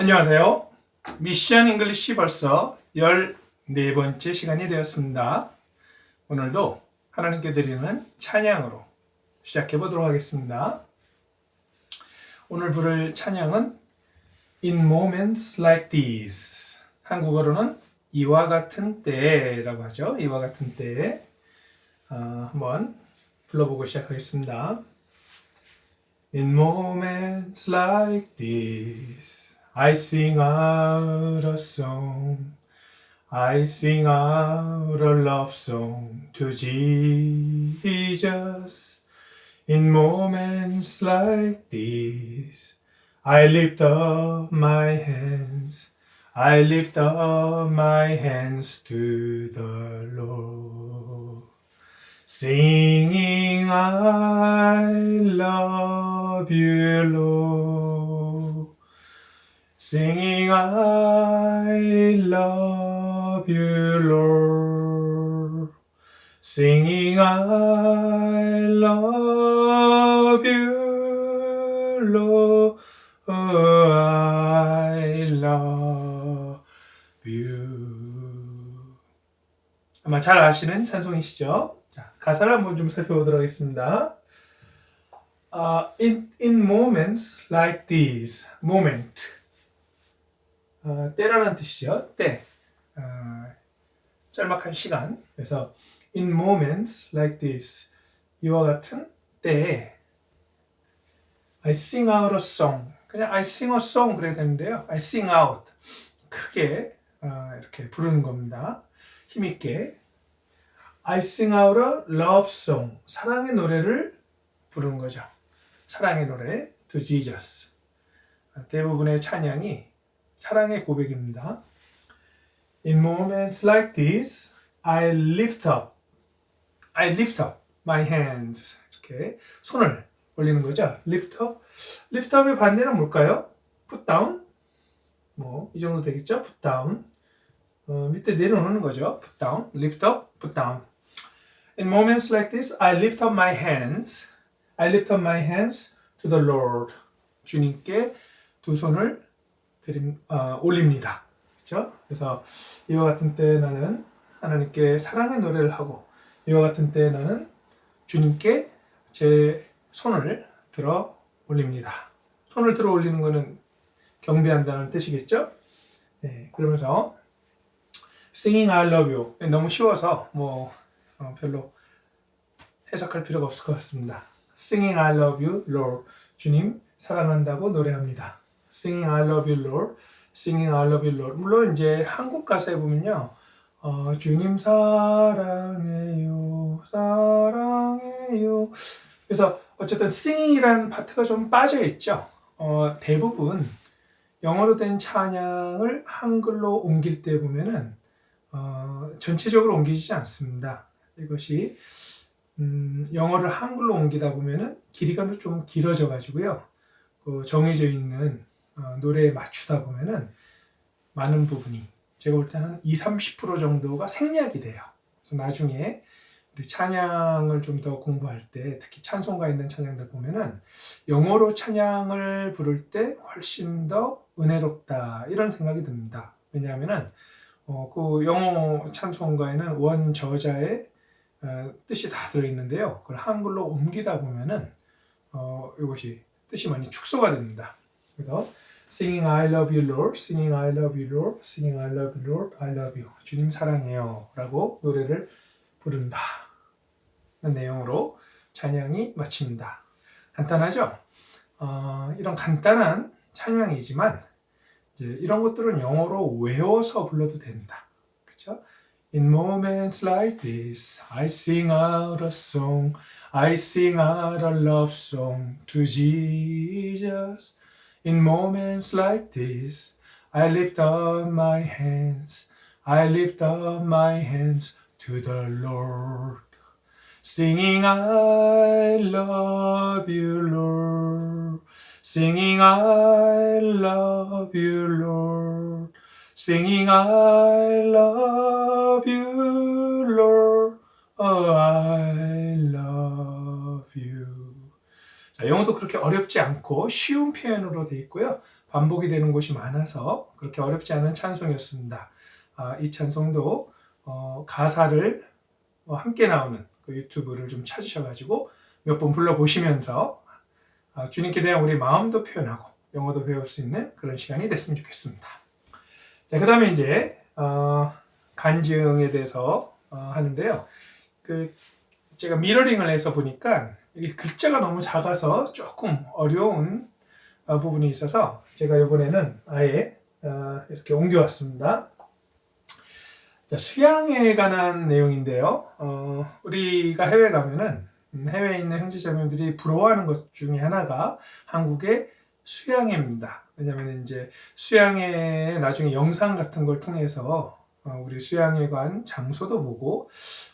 안녕하세요. 미션 잉글리시 벌써 14번째 시간이 되었습니다. 오늘도 하나님께 드리는 찬양으로 시작해 보도록 하겠습니다. 오늘 부를 찬양은 In Moments Like These. 한국어로는 이와 같은 때라고 하죠. 이와 같은 때에 어, 한번 불러보고 시작하겠습니다. In moments like this, I sing out a song. I sing out a love song to Jesus. In moments like these, I lift up my hands. I lift up my hands to the Lord. Singing, I love you, Lord. Singing, I love you, Lord. Singing, I love you, Lord. I love you. 아마 잘 아시는 찬송이시죠? 자, 가사를 한번 좀 살펴보도록 하겠습니다. 아, in, in moments like these, moment. 어, 때라는 뜻이죠. 때. 어, 짤막한 시간. 그래서 in moments like this, 이와 같은 때에 I sing out a song. 그냥 I sing a song 그래야 되는데요. I sing out. 크게 어, 이렇게 부르는 겁니다. 힘 있게. I sing out a love song. 사랑의 노래를 부르는 거죠. 사랑의 노래 to Jesus. 대부분의 찬양이 사랑의 고백입니다. In moments like this, I lift up. I lift up my hands. 이렇게 손을 올리는 거죠. lift up. lift up의 반대는 뭘까요? put down. 뭐 이 정도 되겠죠? put down. 어, 밑에 내려놓는 거죠. put down. lift up, put down. In moments like this, I lift up my hands. I lift up my hands to the Lord. 주님께 두 손을 드림, 어, 올립니다. 그렇죠? 그래서 이와 같은 때 나는 하나님께 사랑의 노래를 하고 이와 같은 때 나는 주님께 제 손을 들어 올립니다. 손을 들어 올리는 것은 경배한다는 뜻이겠죠? 네, 그러면서 Singing I love you 너무 쉬워서 뭐 어, 별로 해석할 필요가 없을 것 같습니다. Singing I love you, Lord. 주님 사랑한다고 노래합니다. Singing I love you, Lord. Singing I love you, Lord. 물론 이제 한국 가사에 보면요. 어, 주님 사랑해요, 사랑해요. 그래서 어쨌든 sing이라는 파트가 좀 빠져 있죠. 어, 대부분 영어로 된 찬양을 한글로 옮길 때 보면은 어, 전체적으로 옮기지 않습니다. 이것이 음, 영어를 한글로 옮기다 보면은 길이가 좀 길어져 가지고요. 그 정해져 있는 어, 노래에 맞추다 보면은 많은 부분이 제가 볼때한 20, 30% 정도가 생략이 돼요. 그래서 나중에 우리 찬양을 좀 더 공부할 때 특히 찬송가 있는 찬양들 보면은 영어로 찬양을 부를 때 훨씬 더 은혜롭다 이런 생각이 듭니다. 왜냐하면은 어, 그 영어 찬송가에는 원 저자의 어, 뜻이 다 들어있는데요. 그걸 한글로 옮기다 보면은 어, 이것이 뜻이 많이 축소가 됩니다. 그래서 Singing I love you Lord, Singing I love you Lord, Singing I love you Lord, I love you. 주님 사랑해요. 라고 노래를 부른다. 는 내용으로 찬양이 마칩니다. 간단하죠? 어, 이런 간단한 찬양이지만 이제 이런 것들은 영어로 외워서 불러도 됩니다. 그렇죠? In moments like this, I sing out a song. I sing out a love song to Jesus. In moments like this, I lift up my hands. I lift up my hands to the Lord. Singing, I love you, Lord. Singing, I love you, Lord. Singing, I love 영어도 그렇게 어렵지 않고 쉬운 표현으로 되어 있고요. 반복이 되는 곳이 많아서 그렇게 어렵지 않은 찬송이었습니다. 아, 이 찬송도 어, 가사를 어, 함께 나오는 그 유튜브를 좀 찾으셔가지고 몇 번 불러보시면서 아, 주님께 대한 우리 마음도 표현하고 영어도 배울 수 있는 그런 시간이 됐으면 좋겠습니다. 자, 그 다음에 이제 어, 간증에 대해서 어, 하는데요. 그 제가 미러링을 해서 보니까 이게 글자가 너무 작아서 조금 어려운 어, 부분이 있어서 제가 이번에는 아예 어, 이렇게 옮겨왔습니다. 자, 수양에 관한 내용인데요. 어, 우리가 해외 가면은 음, 해외에 있는 형제 자매들이 부러워하는 것 중에 하나가 한국의 수양회입니다. 왜냐하면 이제 수양회 나중에 영상 같은 걸 통해서 어, 우리 수양회 관 장소도 보고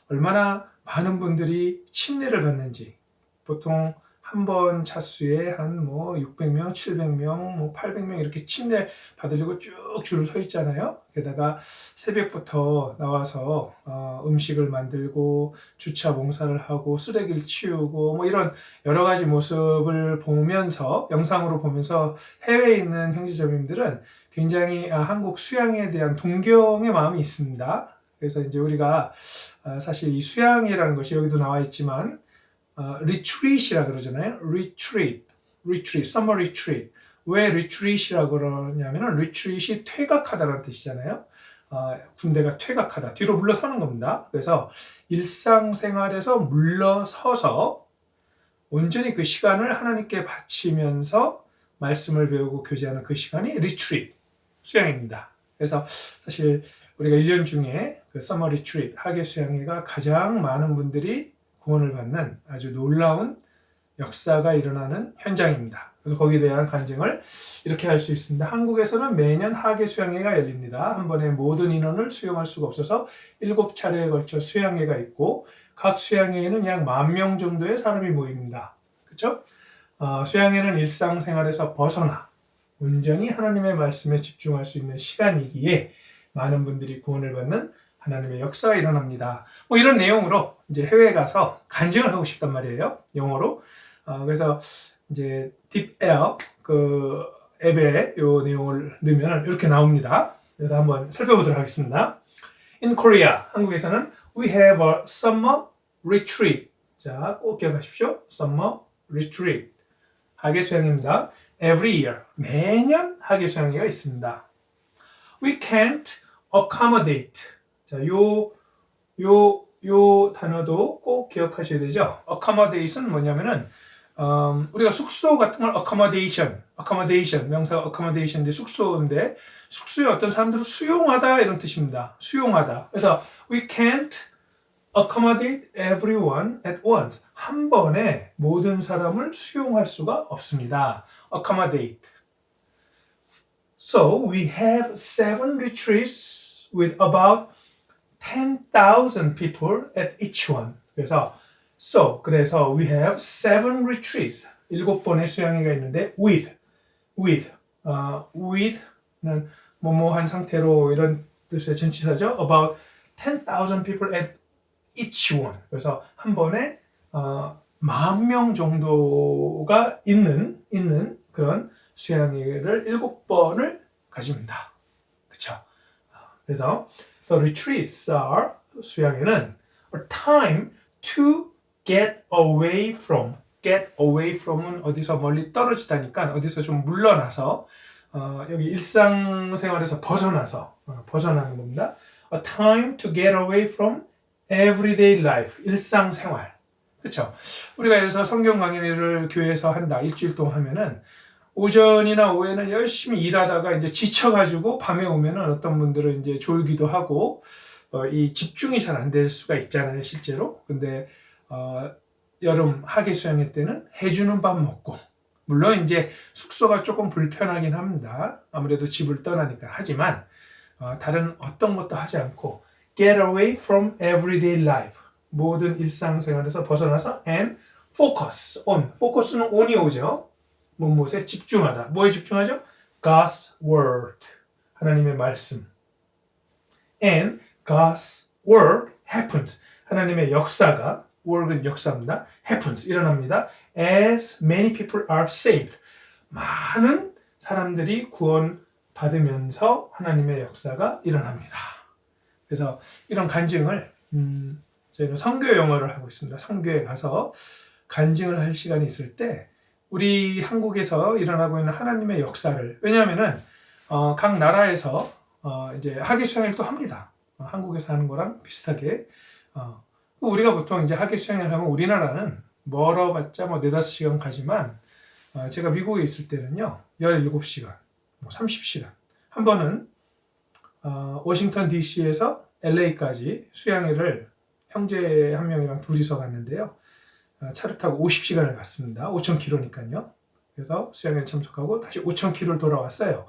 얼마나 많은 분들이 침례를 받는지 보통 한 번 차수에 한 뭐 600명, 700명, 뭐 800명 이렇게 침례 받으려고 쭉 줄을 서 있잖아요. 게다가 새벽부터 나와서 어, 음식을 만들고 주차 봉사를 하고 쓰레기를 치우고 뭐 이런 여러 가지 모습을 보면서 영상으로 보면서 해외에 있는 형제자매님들은 굉장히 아, 한국 수양에 대한 동경의 마음이 있습니다. 그래서 이제 우리가 아, 사실 이 수양이라는 것이 여기도 나와 있지만 어, retreat이라 그러잖아요. retreat, retreat, summer retreat. 왜 retreat이라고 그러냐면은 retreat이 퇴각하다라는 뜻이잖아요. 어, 군대가 퇴각하다, 뒤로 물러서는 겁니다. 그래서 일상생활에서 물러서서 온전히 그 시간을 하나님께 바치면서 말씀을 배우고 교제하는 그 시간이 retreat, 수양입니다. 그래서 사실 우리가 1년 중에 그 summer retreat, 하계 수양회가 가장 많은 분들이 구원을 받는 아주 놀라운 역사가 일어나는 현장입니다. 그래서 거기에 대한 간증을 이렇게 할 수 있습니다. 한국에서는 매년 하계 수양회가 열립니다. 한 번에 모든 인원을 수용할 수가 없어서 7차례에 걸쳐 수양회가 있고 각 수양회에는 약 만 명 정도의 사람이 모입니다. 그렇죠? 어, 수양회는 일상생활에서 벗어나 온전히 하나님의 말씀에 집중할 수 있는 시간이기에 많은 분들이 구원을 받는 하나님의 역사가 일어납니다. 뭐 이런 내용으로 이제 해외에 가서 간증을 하고 싶단 말이에요. 영어로. 어, 그래서 이제 딥에어 그 앱에 요 내용을 넣으면 이렇게 나옵니다. 그래서 한번 살펴보도록 하겠습니다. In Korea, 한국에서는 we have a summer retreat. 자, 꼭 기억하십시오. summer retreat. 하계 수양입니다. Every year. 매년 하계 수양회가 있습니다. We can't accommodate. 자, 요, 요, 요 단어도 꼭 기억하셔야 되죠. accommodate은 뭐냐면은, 음, 우리가 숙소 같은 걸 accommodation, accommodation, 명사가 accommodation인데 숙소인데, 숙소에 어떤 사람들을 수용하다 이런 뜻입니다. 수용하다. 그래서 we can't accommodate everyone at once. 한 번에 모든 사람을 수용할 수가 없습니다. accommodate. So we have seven retreats with about 10,000 people at each one. 그래서 so 그래서 we have seven retreats. 일곱 번의 수양회가 있는데 with with uh, with는 뭐뭐한 상태로 이런 뜻의 전치사죠. about 10,000 people at each one. 그래서 한 번에 어, 만명 정도가 있는 있는 그런 수양회를 일곱 번을 가집니다. 그렇죠? 그래서 The retreats are 수양회는 a time to get away from. get away from은 어디서 멀리 떨어지다니까 어디서 좀 물러나서 어, 여기 일상생활에서 벗어나서 어, 벗어나는 겁니다. A time to get away from everyday life. 일상생활. 그렇죠? 우리가 예를 들어서 성경 강의를 교회에서 한다. 일주일 동안 하면은 오전이나 오후에는 열심히 일하다가 이제 지쳐가지고 밤에 오면은 어떤 분들은 이제 졸기도 하고 어, 이 집중이 잘 안 될 수가 있잖아요 실제로. 근데 어, 여름 하계 수양회 때는 해주는 밥 먹고. 물론 이제 숙소가 조금 불편하긴 합니다. 아무래도 집을 떠나니까. 하지만 어, 다른 어떤 것도 하지 않고 get away from everyday life. 모든 일상생활에서 벗어나서 and focus on. focus는 on이 오죠 무엇에 집중하다. 뭐에 집중하죠? God's word. 하나님의 말씀. And God's word happens. 하나님의 역사가 work은 역사입니다. happens 일어납니다. As many people are saved. 많은 사람들이 구원 받으면서 하나님의 역사가 일어납니다. 그래서 이런 간증을 음, 저희는 성교 영어를 하고 있습니다. 성교에 가서 간증을 할 시간이 있을 때 우리 한국에서 일어나고 있는 하나님의 역사를 왜냐하면은 어, 각 나라에서 어, 이제 학예 수양을 또 합니다. 어, 한국에서 하는 거랑 비슷하게 어, 우리가 보통 이제 학예 수양을 하면 우리나라는 멀어봤자 뭐 네다섯 시간 가지만 어, 제가 미국에 있을 때는요 17시간, 뭐 30시간 한 번은 어, 워싱턴 DC에서 LA까지 수양회를 형제 한 명이랑 둘이서 갔는데요. 어, 차를 타고 50시간을 갔습니다. 5,000km니까요. 그래서 수양회를 참석하고 다시 5,000km를 돌아왔어요.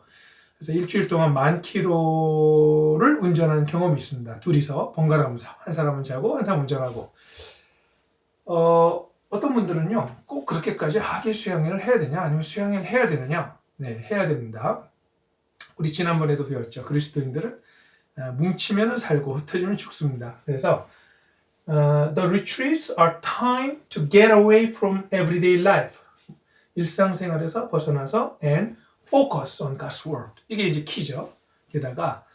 그래서 일주일 동안 만 킬로를 운전한 경험이 있습니다. 둘이서 번갈아가면서 한 사람은 자고 한 사람은 운전하고. 어, 어떤 분들은요, 꼭 그렇게까지 하계 수양회를 해야 되냐, 아니면 수양회를 해야 되느냐? 네, 해야 됩니다. 우리 지난번에도 배웠죠. 그리스도인들은 아, 뭉치면 살고 흩어지면 죽습니다. 그래서 어, the retreats are time to get away from everyday life. 일상생활에서 벗어나서 and focus on God's word. 이게 이제 키죠. 게다가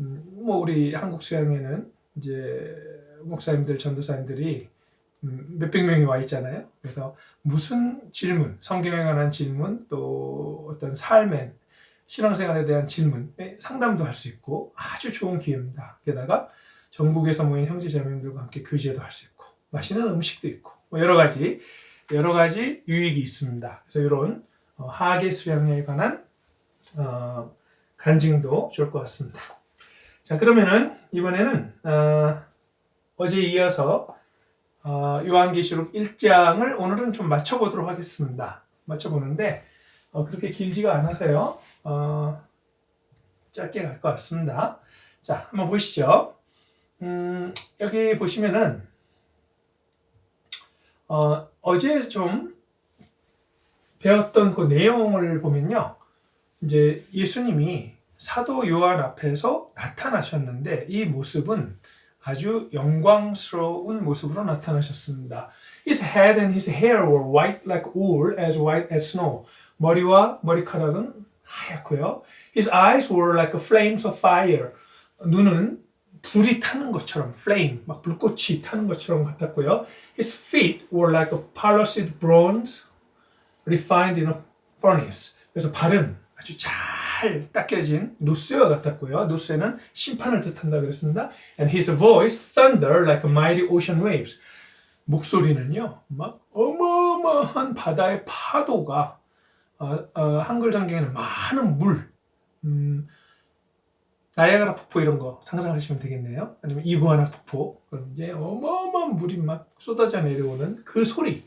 음, 뭐 우리 한국 수양에는 이제 목사님들, 전도사님들이 음, 몇백 명이 와 있잖아요. 그래서 무슨 질문, 성경에 관한 질문, 또 어떤 삶의 신앙생활에 대한 질문에 상담도 할 수 있고 아주 좋은 기회입니다. 게다가 전국에서 모인 형제자매들과 함께 교제도 할 수 있고 맛있는 음식도 있고 뭐 여러 가지 여러 가지 유익이 있습니다. 그래서 이런 어, 하계 수양에 관한 어, 간증도 좋을 것 같습니다. 자 그러면은 이번에는 어, 어제 이어서 어, 요한계시록 1장을 오늘은 좀 맞춰보도록 하겠습니다. 맞춰보는데 어, 그렇게 길지가 않아서요. 어, 짧게 갈 것 같습니다. 자, 한번 보시죠. 음, 여기 보시면은 어, 어제 좀 배웠던 그 내용을 보면요. 이제 예수님이 사도 요한 앞에서 나타나셨는데 이 모습은 아주 영광스러운 모습으로 나타나셨습니다. His head and his hair were white like wool, as white as snow. 머리와 머리카락은 하얗고요. His eyes were like flames of fire. 눈은 불이 타는 것처럼 flame, 막 불꽃이 타는 것처럼 같았고요. His feet were like a polished bronze refined in a furnace. 그래서 발은 아주 잘 닦여진 노쇠와 같았고요. 노쇠는 심판을 뜻한다 그랬습니다. And his voice thunder like mighty ocean waves. 목소리는요, 막 어마어마한 바다의 파도가 어, 어, 한글 성경에는 많은 물, 음, 나야가라 폭포 이런 거 상상하시면 되겠네요. 아니면 이구아나 폭포 그럼 이제 어마어마한 물이 막 쏟아져 내려오는 그 소리와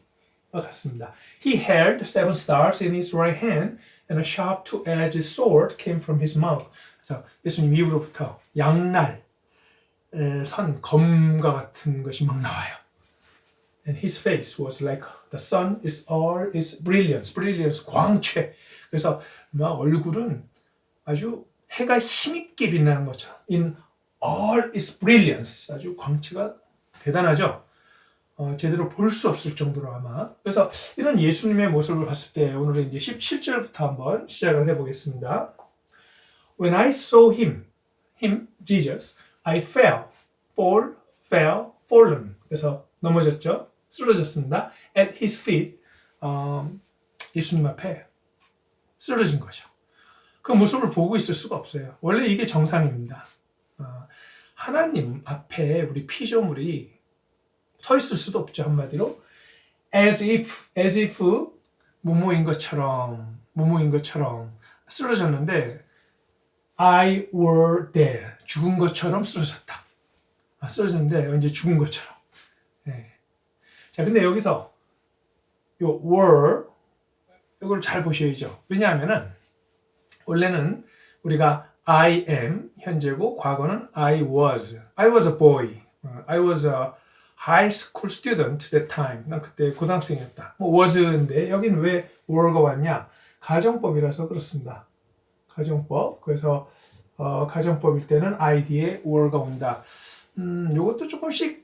같습니다. He held seven stars in his right hand, and a sharp two-edged sword came from his mouth. 그래서 예수님 입으로부터 양날 선 검과 같은 것이 막 나와요. And his face was like the sun is all its brilliance, brilliance 광채. 그래서 막 얼굴은 아주 해가 힘있게 빛나는 것처럼 in all its brilliance 아주 광채가 대단하죠. 어, 제대로 볼 수 없을 정도로 아마 그래서 이런 예수님의 모습을 봤을 때 오늘은 이제 17절부터 한번 시작을 해보겠습니다. When I saw him, him Jesus, I fell, fall, fell, fallen. 그래서 넘어졌죠. 쓰러졌습니다. At his feet, 음, 예수님 앞에 쓰러진 거죠. 그 모습을 보고 있을 수가 없어요. 원래 이게 정상입니다. 어, 하나님 앞에 우리 피조물이 서 있을 수도 없죠 한마디로 as if as if 모모인 것처럼 모모인 것처럼 쓰러졌는데 I were dead 죽은 것처럼 쓰러졌다. 아, 쓰러졌는데 왠지 죽은 것처럼. 네. 자 근데 여기서 요 were 이걸 잘 보셔야죠. 왜냐하면은 원래는 우리가 I am 현재고 과거는 I was. I was a boy. 어, I was a high school student that time. 난 그때 고등학생이었다. 뭐 was인데 여긴 왜 were가 왔냐? 가정법이라서 그렇습니다. 가정법. 그래서 어, 가정법일 때는 I 뒤에 were가 온다. 음, 요것도 조금씩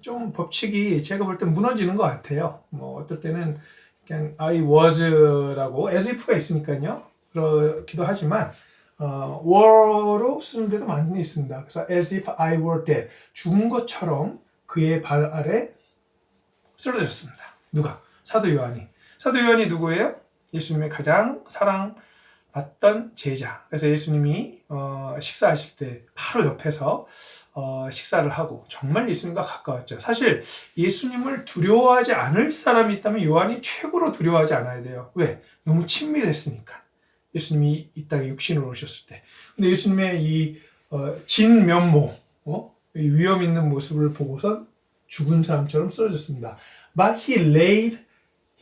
좀 법칙이 제가 볼 때 무너지는 것 같아요. 뭐 어떨 때는 그냥 I was라고 as if가 있으니까요. 그렇기도 하지만 어, were로 쓰는 데도 많이 있습니다. 그래서 as if I were dead 죽은 것처럼 그의 발 아래 쓰러졌습니다. 누가? 사도 요한이. 사도 요한이 누구예요? 예수님의 가장 사랑받던 제자. 그래서 예수님이 어, 식사하실 때 바로 옆에서 어, 식사를 하고 정말 예수님과 가까웠죠. 사실 예수님을 두려워하지 않을 사람이 있다면 요한이 최고로 두려워하지 않아야 돼요. 왜? 너무 친밀했으니까. 예수님이 이 땅에 육신으로 오셨을 때. 근데 예수님의 이 어, 진면모, 어? 이 위험 있는 모습을 보고서 죽은 사람처럼 쓰러졌습니다. But he laid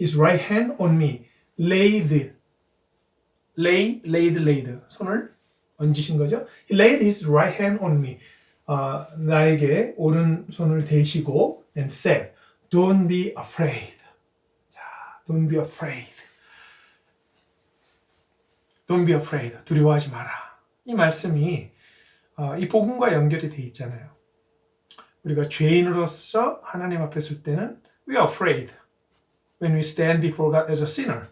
his right hand on me. Laid, lay, laid, laid. 손을 얹으신 거죠. He laid his right hand on me. 어, 나에게 오른손을 대시고 and said, Don't be afraid. 자, don't be afraid. Don't be afraid. 두려워하지 마라. 이 말씀이 어, 이 복음과 연결이 돼 있잖아요. 우리가 죄인으로서 하나님 앞에 설 때는 we are afraid when we stand before God as a sinner.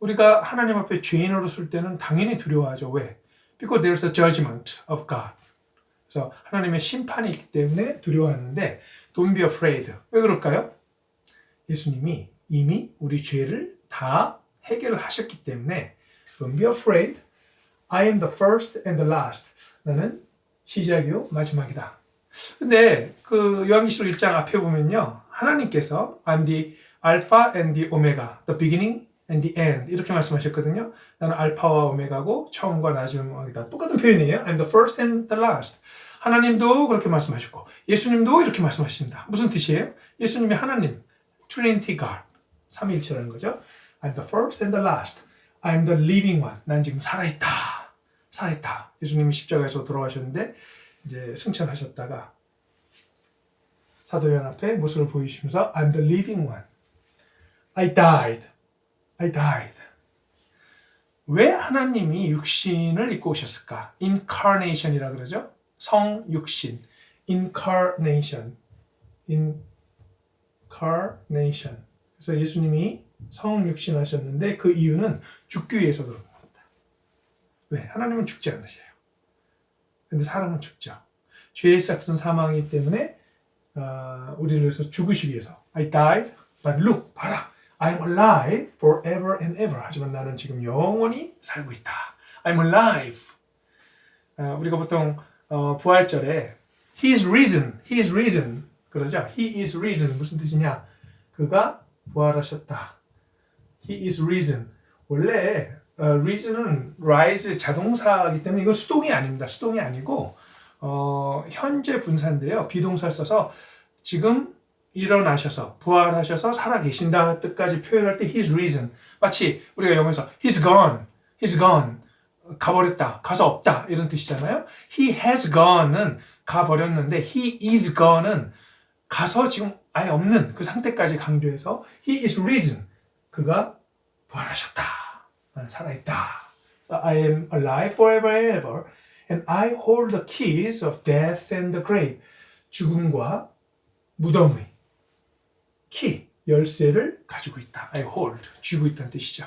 우리가 하나님 앞에 죄인으로 설 때는 당연히 두려워하죠. 왜? Because there's a judgment of God. 그래서 하나님의 심판이 있기 때문에 두려워하는데 don't be afraid. 왜 그럴까요? 예수님이 이미 우리 죄를 다 해결을 하셨기 때문에 don't be afraid. I am the first and the last. 나는 시작이요 마지막이다. 근데 그 요한계시록 1장 앞에 보면요. 하나님께서 I'm the Alpha and the Omega, the beginning and the end 이렇게 말씀하셨거든요. 나는 알파와 오메가고 처음과 나중이다. 똑같은 표현이에요. I'm the first and the last. 하나님도 그렇게 말씀하셨고 예수님도 이렇게 말씀하십니다. 무슨 뜻이에요? 예수님이 하나님, Trinity God, 삼위일체라는 거죠. I'm the first and the last. I'm the living one. 난 지금 살아있다. 살아있다. 예수님이 십자가에서 돌아가셨는데 이제 승천하셨다가 사도연 앞에 모습을 보이시면서 I'm the living one. I died. I died. 왜 하나님이 육신을 입고 오셨을까? incarnation이라 그러죠. 성육신. incarnation. incarnation. 그래서 예수님이 성육신 하셨는데 그 이유는 죽기 위해서 그런 겁니다. 왜? 하나님은 죽지 않으셔요. 근데 사람은 죽죠. 죄의 싹은 사망이기 때문에 어, 우리를 위해서 죽으시기 위해서 I died, but look, 봐라. I'm alive forever and ever. 하지만 나는 지금 영원히 살고 있다. I'm alive. 어, 우리가 보통 어, 부활절에 He is risen, He is risen 그러죠. He is risen 무슨 뜻이냐? 그가 부활하셨다. He is risen. 원래 어, reason은 rise 자동사이기 때문에 이건 수동이 아닙니다. 수동이 아니고 어, 현재 분사인데요. 비동사를 써서 지금 일어나셔서 부활하셔서 살아 계신다 뜻까지 표현할 때 he's risen 마치 우리가 영어에서 he's gone, he's gone 가버렸다, 가서 없다 이런 뜻이잖아요. he has gone은 가버렸는데 he is gone은 가서 지금 아예 없는 그 상태까지 강조해서 he is risen 그가 부활하셨다, 나는 살아있다. So I am alive forever and ever, and I hold the keys of death and the grave. 죽음과 무덤의 키, 열쇠를 가지고 있다. I hold, 쥐고 있다는 뜻이죠.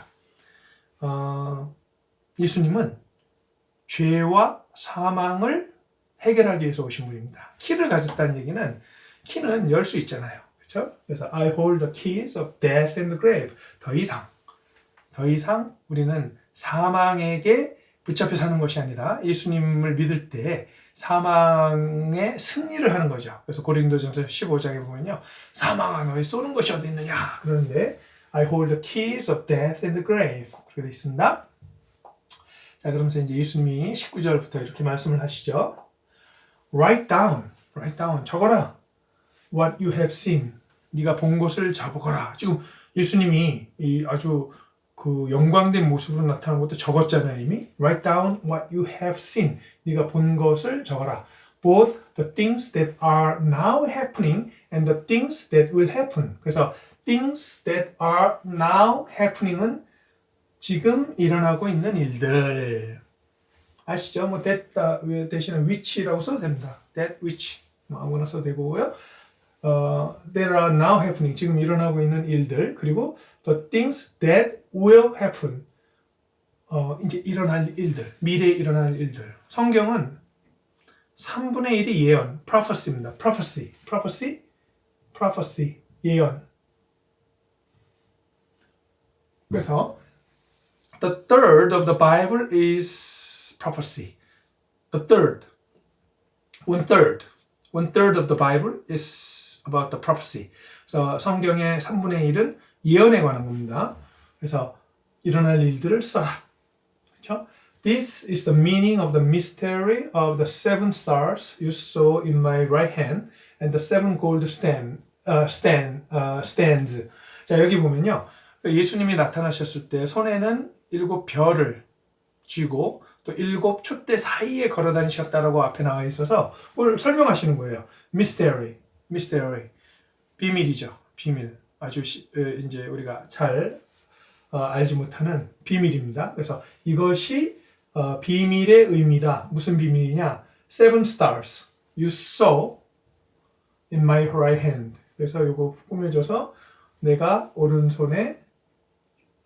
어, 예수님은 죄와 사망을 해결하기 위해서 오신 분입니다. 키를 가졌다는 얘기는 키는 열 수 있잖아요. 그렇죠? 그래서 I hold the keys of death and the grave. 더 이상, 더 이상 우리는 사망에게 붙잡혀 사는 것이 아니라 예수님을 믿을 때 사망의 승리를 하는 거죠. 그래서 고린도전서 15장에 보면요. 사망아 너희 쏘는 것이 어디 있느냐. 그런데 I hold the keys of death and the grave. 그렇게 되어 있습니다. 자, 그러면서 이제 예수님이 19절부터 이렇게 말씀을 하시죠. Write down, write down, 적어라. What you have seen. 네가 본 것을 적어라. 지금 예수님이 이 아주 그 영광된 모습으로 나타난 것도 적었잖아요 이미. Write down what you have seen. 네가 본 것을 적어라. Both the things that are now happening and the things that will happen. 그래서 things that are now happening은 지금 일어나고 있는 일들. 아시죠? 뭐 that 대신에 which라고 써도 됩니다. that which 뭐 아무거나 써도 되고요. 어, that are now happening 지금 일어나고 있는 일들 그리고 the things that will happen 어, 이제 일어날 일들, 미래에 일어날 일들. 성경은 3분의 1이 예언, prophecy입니다. prophecy, prophecy, prophecy, 예언. 그래서 the third of the Bible is prophecy. The third, one third, one third of the Bible is about the prophecy. 그래서 성경의 3분의 1은 예언에 관한 겁니다. 그래서 일어날 일들을 써라. 그렇죠? This is the meaning of the mystery of the seven stars you saw in my right hand and the seven gold stand, uh, stand, uh, stands. 자, 여기 보면요. 예수님이 나타나셨을 때 손에는 일곱 별을 쥐고 또 일곱 촛대 사이에 걸어 다니셨다라고 앞에 나와 있어서 뭘 설명하시는 거예요. mystery, mystery. 비밀이죠. 비밀. 아주 시, 이제 우리가 잘 어, 알지 못하는 비밀입니다. 그래서 이것이 어, 비밀의 의미다. 무슨 비밀이냐? Seven stars you saw in my right hand. 그래서 이거 꾸며줘서 내가 오른손에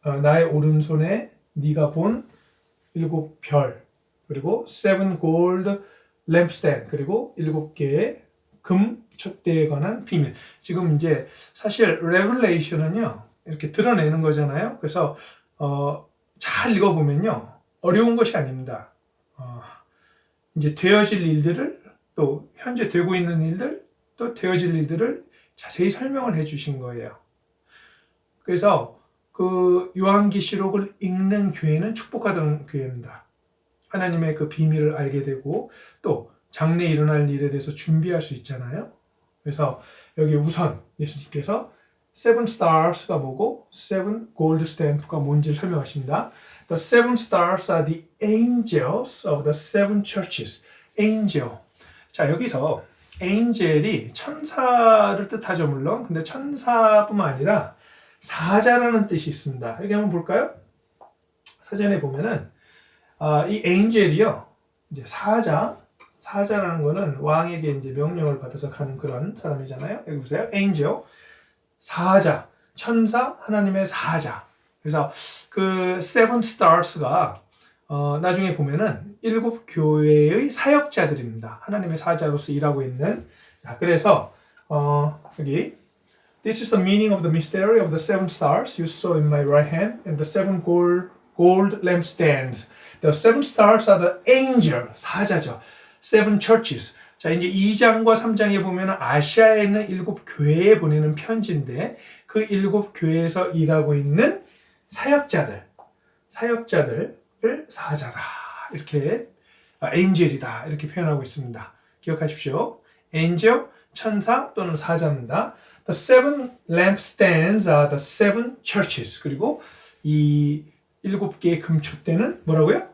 어, 나의 오른손에 네가 본 일곱 별 그리고 seven gold lampstand 그리고 일곱 개의 금 촛대에 관한 비밀. 지금 이제 사실 revelation은요 이렇게 드러내는 거잖아요. 그래서 어, 잘 읽어보면요 어려운 것이 아닙니다. 어, 이제 되어질 일들을 또 현재 되고 있는 일들 또 되어질 일들을 자세히 설명을 해주신 거예요. 그래서 그 요한계시록을 읽는 교회는 축복받은 교회입니다. 하나님의 그 비밀을 알게 되고 또 장래 일어날 일에 대해서 준비할 수 있잖아요. 그래서 여기 우선 예수님께서 seven stars가 뭐고 seven gold stamp가 뭔지를 설명하십니다. The seven stars are the angels of the seven churches. angel. 자, 여기서 angel이 천사를 뜻하죠, 물론. 근데 천사뿐만 아니라 사자라는 뜻이 있습니다. 여기 한번 볼까요? 사전에 보면은 아, 이 angel이요. 이제 사자, 사자라는 거는 왕에게 이제 명령을 받아서 가는 그런 사람이잖아요. 여기 보세요. angel. 사자, 천사, 하나님의 사자. 그래서 그 seven stars가 어, 나중에 보면은 일곱 교회의 사역자들입니다. 하나님의 사자로서 일하고 있는. 자, 그래서 어, 여기 This is the meaning of the mystery of the seven stars you saw in my right hand and the seven gold, gold lampstands. The seven stars are the angel, 사자죠. Seven churches. 자, 이제 2장과 3장에 보면 아시아에 있는 일곱 교회에 보내는 편지인데 그 일곱 교회에서 일하고 있는 사역자들, 사역자들을 사자다. 이렇게 아, 엔젤이다. 이렇게 표현하고 있습니다. 기억하십시오. 엔젤, 천사 또는 사자입니다. The seven lampstands are the seven churches. 그리고 이 일곱 개의 금촛대는 뭐라고요?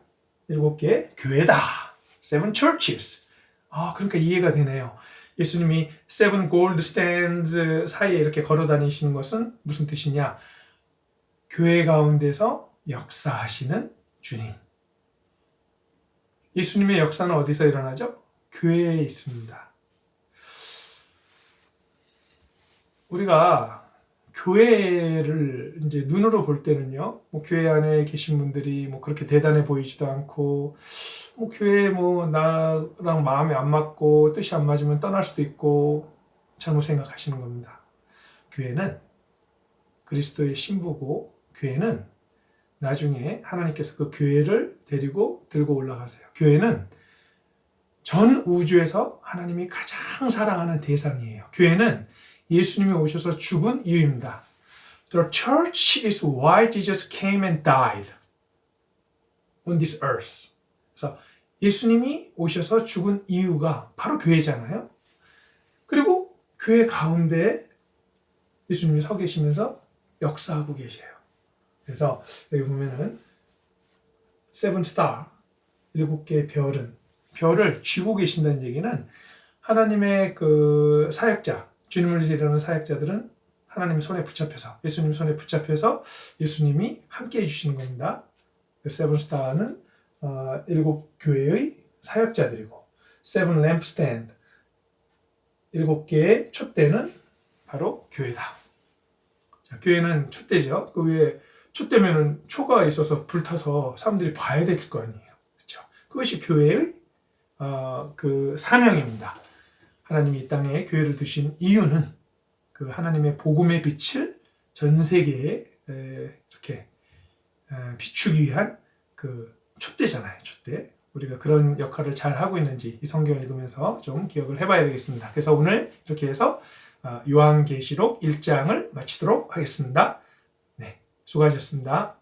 일곱 개의 교회다. Seven churches. 아, 그러니까 이해가 되네요. 예수님이 seven gold stands 사이에 이렇게 걸어 다니시는 것은 무슨 뜻이냐? 교회 가운데서 역사하시는 주님. 예수님의 역사는 어디서 일어나죠? 교회에 있습니다. 우리가 교회를 이제 눈으로 볼 때는요, 뭐 교회 안에 계신 분들이 뭐 그렇게 대단해 보이지도 않고, 뭐 교회 뭐 나랑 마음이 안 맞고 뜻이 안 맞으면 떠날 수도 있고 잘못 생각하시는 겁니다. 교회는 그리스도의 신부고 교회는 나중에 하나님께서 그 교회를 데리고 들고 올라가세요. 교회는 전 우주에서 하나님이 가장 사랑하는 대상이에요. 교회는 예수님이 오셔서 죽은 이유입니다. The church is why Jesus came and died on this earth. 그래서 예수님이 오셔서 죽은 이유가 바로 교회잖아요. 그리고 교회 가운데 예수님이 서 계시면서 역사하고 계세요. 그래서 여기 보면은 세븐 스타 일곱 개의 별은 별을 쥐고 계신다는 얘기는 하나님의 그 사역자 주님을 지르는 사역자들은 하나님의 손에 붙잡혀서 예수님 손에 붙잡혀서 예수님이 함께 해주시는 겁니다. 세븐 스타는 어, 일곱 교회의 사역자들이고 세븐 램프스탠드 일곱 개의 촛대는 바로 교회다. 자, 교회는 촛대죠. 그 위에 촛대면은 초가 있어서 불타서 사람들이 봐야 될 거 아니에요. 그렇죠? 그것이 교회의 어, 그 사명입니다. 하나님이 이 땅에 교회를 두신 이유는 그 하나님의 복음의 빛을 전 세계에 에, 이렇게 에, 비추기 위한 그 촛대잖아요. 촛대. 우리가 그런 역할을 잘 하고 있는지 이 성경을 읽으면서 좀 기억을 해봐야 되겠습니다. 그래서 오늘 이렇게 해서 어, 요한계시록 1장을 마치도록 하겠습니다. 네, 수고하셨습니다.